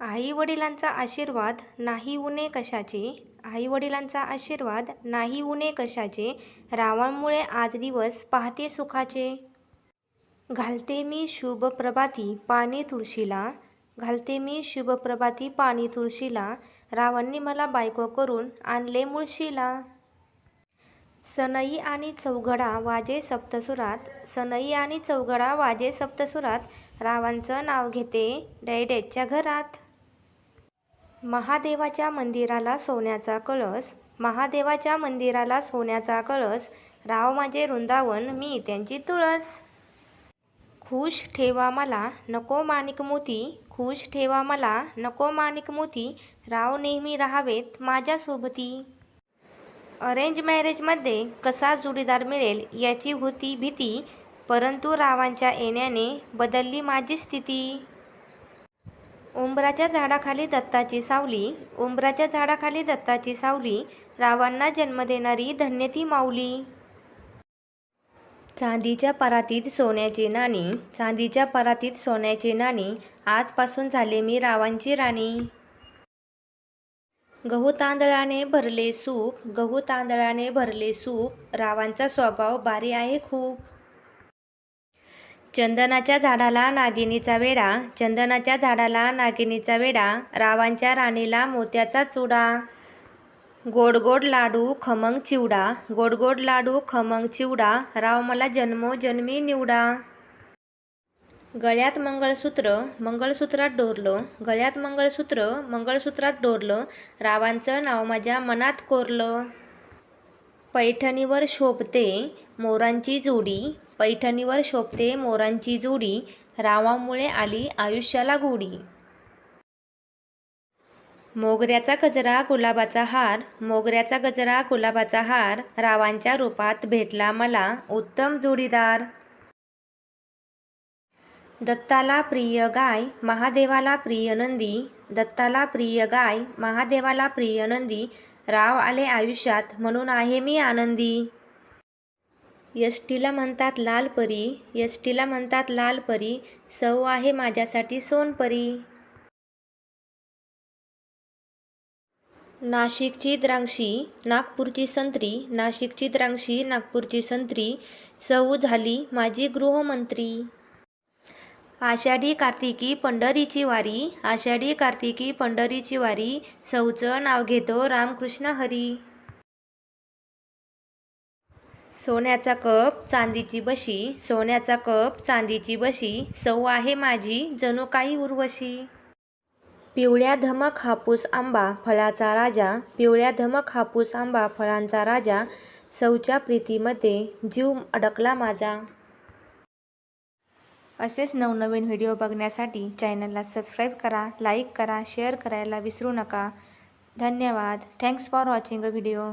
आई वडिलांचा आशीर्वाद नाही उणे कशाचे? आई वडिलांचा आशीर्वाद नाही उणे कशाचे? रावांमुळे आज दिवस पाहते सुखाचे. घालते मी शुभ प्रभाती पाणी तुळशीला. घालते मी शुभ प्रभाती पाणी तुळशीला. रावांनी मला बायको करून आणले मुळशीला. सनई आणि चौघडा वाजे सप्तसुरात. सनई आणि चौघडा वाजे सप्तसुरात. रावांचं नाव घेते डैडेच्या घरात. महादेवाच्या मंदिराला सोन्याचा कळस महादेवाच्या मंदिराला सोन्याचा कळस राव माझे वृंदावन मी त्यांची तुळस. खुश ठेवा मला नको माणिक मोती खुश ठेवा मला नको माणिक मोती राव नेहमी राहावेत माझ्या सोबती अरेंज मॅरेजमध्ये कसा जोडीदार मिळेल याची होती भीती परंतु रावांच्या येण्याने बदलली माझी स्थिती. उंबराच्या झाडाखाली दत्ताची सावली उंबराच्या झाडाखाली दत्ताची सावली रावांना जन्म देणारी धन्य ती माऊली. चांदीच्या परातीत सोन्याची नाणी चांदीच्या परातीत सोन्याचे नाणी आजपासून झाले मी रावांची राणी. गहू तांदळाने भरले सूप गहू तांदळाने भरले सूप रावांचा स्वभाव भारी आहे खूप. चंदनाच्या झाडाला नागिनीचा वेडा चंदनाच्या झाडाला नागिनीचा वेडा रावांच्या राणीला मोत्याचा चुडा. गोड गोड लाडू खमंग चिवडा. गोड गोड लाडू खमंग चिवडा. राव मला जन्मोजन्मी निवडा. गळ्यात मंगळसूत्र मंगळसूत्रात डोरलं. गळ्यात मंगळसूत्र मंगळसूत्रात डोरलं. रावांचं नाव माझ्या मनात कोरलं. पैठणीवर शोभते मोरांची जोडी. पैठणीवर शोभते मोरांची जोडी. रावामुळे आली आयुष्याला गोडी. मोगऱ्याचा गजरा गुलाबाचा हार. मोगऱ्याचा गजरा गुलाबाचा हार. रावांच्या रूपात भेटला मला उत्तम जोडीदार. दत्ताला प्रिय गाय महादेवाला प्रिय नंदी. दत्ताला प्रिय गाय महादेवाला प्रिय नंदी राव आले आयुष्यात म्हणून आहे मी आनंदी. यष्टीला म्हणतात लाल परी यष्टीला म्हणतात लाल परी सौ आहे माझ्यासाठी सोनपरी नाशिकची द्रांक्षी नागपूरची संत्री नाशिकची द्रांक्षी नागपूरची संत्री सौ झाली माझी गृहमंत्री. आषाढी कार्तिकी पंढरीची वारी आषाढी कार्तिकी पंढरीची वारी सौचं नाव घेतो रामकृष्ण हरी. सोन्याचा कप चांदीची बशी सोन्याचा कप चांदीची बशी सौ आहे माझी जणू काही उर्वशी. पिवळ्या धमक हापूस आंबा फळाचा राजा पिवळ्या धमक हापूस आंबा फळांचा राजा सौच्या प्रीतीमध्ये जीव अडकला माझा. असेच नवनवीन व्हिडिओ बघण्यासाठी चॅनलला सबस्क्राईब करा लाईक करा शेअर करायला विसरू नका. धन्यवाद. Thanks for watching a video.